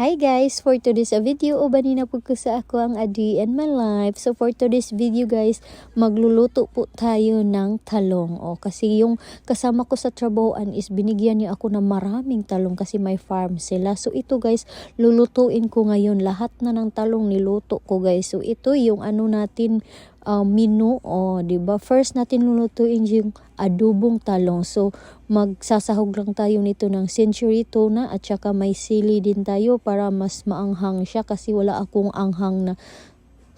Hi guys! For today's video, ubani na po ko sa ako ang Adi and my life. So for today's video guys, magluluto po tayo ng talong. O, kasi yung kasama ko sa trabahoan is binigyan niya ako ng maraming talong kasi may farm sila. So ito guys, lulutuin ko ngayon. Lahat na ng talong niluto ko guys. So ito yung ano natin uh, menu o, 'di ba? First natin lulutuin yung adobong talong. So magsasahog lang tayo nito ng century tuna at saka may sili din tayo para mas maanghang siya kasi wala akong anghang na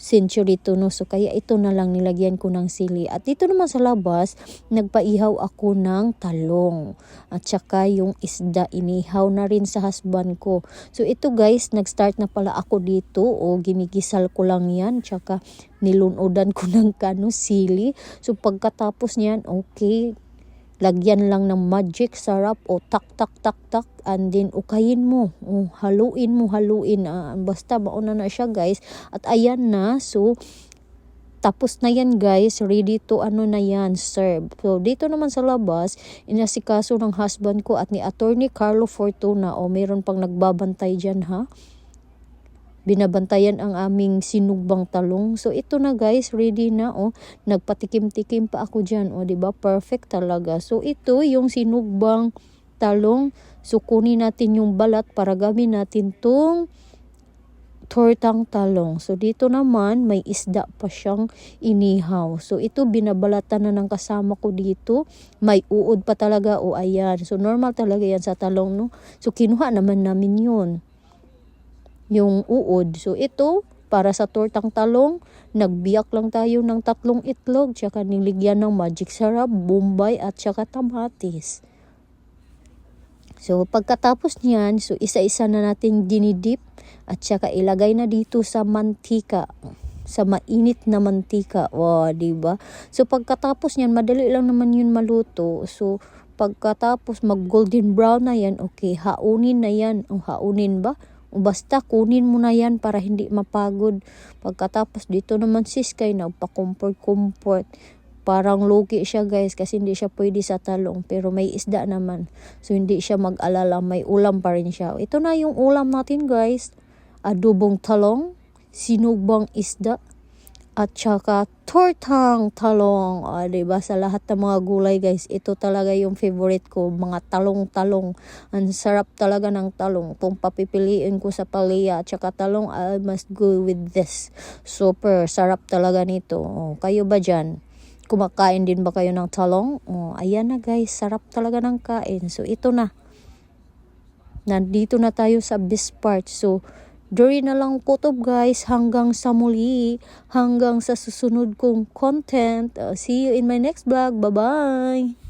century tuna. So kaya ito na lang nilagyan ko ng sili. At dito naman sa labas, nagpaihaw ako ng talong. At saka yung isda, inihaw na rin sa husband ko. So ito guys, nag-start na pala ako dito o ginigisal ko lang yan. Tsaka nilunodan ko ng kano sili. So pagkatapos niyan, okay, lagyan lang ng magic sarap o tak tak tak tak and then ukayin mo. O, haluin mo haluin. Uh, basta mauna na siya guys. At ayan na so tapos na yan guys. Ready to ano na yan serve. So dito naman sa labas inasikaso ng husband ko at ni attorney Carlo Fortuna. O meron pang nagbabantay dyan ha binabantayan ang aming sinugbang talong. So ito na guys, ready na oh. Nagpatikim-tikim pa ako diyan, oh, 'di ba? Perfect talaga. So ito yung sinugbang talong. So kunin natin yung balat para gawin natin tong tortang talong. So dito naman may isda pa siyang inihaw. So ito binabalatan na ng kasama ko dito. May uod pa talaga o oh, ayan. So normal talaga yan sa talong no. So kinuha naman namin 'yun yung uod. So ito, para sa tortang talong, nagbiyak lang tayo ng tatlong itlog, tsaka niligyan ng magic sarap, bombay at tsaka tamatis. So pagkatapos niyan, so isa-isa na natin dinidip at tsaka ilagay na dito sa mantika sa mainit na mantika. Wow, 'di ba? So pagkatapos niyan, madali lang naman 'yun maluto. So pagkatapos mag golden brown na 'yan, okay, haunin na 'yan. O haunin ba? Basta kunin mo na yan para hindi mapagod. Pagkatapos dito naman sis kay nagpa-comfort-comfort. Parang lugi siya guys kasi hindi siya pwede sa talong pero may isda naman. So hindi siya mag-alala may ulam pa rin siya. Ito na yung ulam natin guys. Adobong talong, sinugbang isda, at saka tortang talong. O, diba? Sa lahat ng mga gulay, guys, ito talaga yung favorite ko. Mga talong-talong. Ang sarap talaga ng talong. Kung papipiliin ko sa palaya at saka talong, I must go with this. Super sarap talaga nito. O, kayo ba dyan? Kumakain din ba kayo ng talong? O, ayan na guys, sarap talaga ng kain. So, ito na. Nandito na tayo sa best part. So, Duri na lang kutob guys hanggang sa muli, hanggang sa susunod kong content. Uh, see you in my next vlog. Bye-bye!